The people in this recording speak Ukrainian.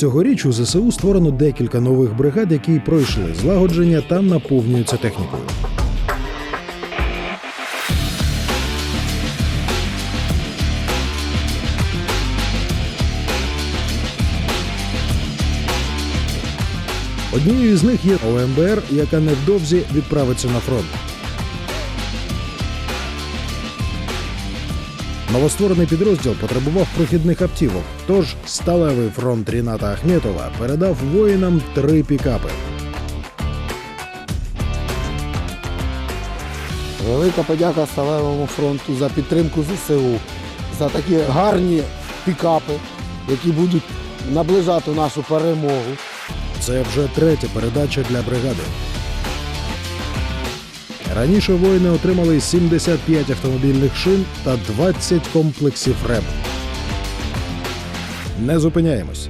Цьогоріч у ЗСУ створено декілька нових бригад, які пройшли злагодження та наповнюються технікою. Однією з них є ОМБР, яка невдовзі відправиться на фронт. Новостворений підрозділ потребував прохідних автівок, тож сталевий фронт Ріната Ахметова передав воїнам три пікапи. Велика подяка Сталевому фронту за підтримку ЗСУ, за такі гарні пікапи, які будуть наближати нашу перемогу. Це вже третя передача для бригади. Раніше воїни отримали 75 автомобільних шин та 20 комплексів РЕБ. Не зупиняємось.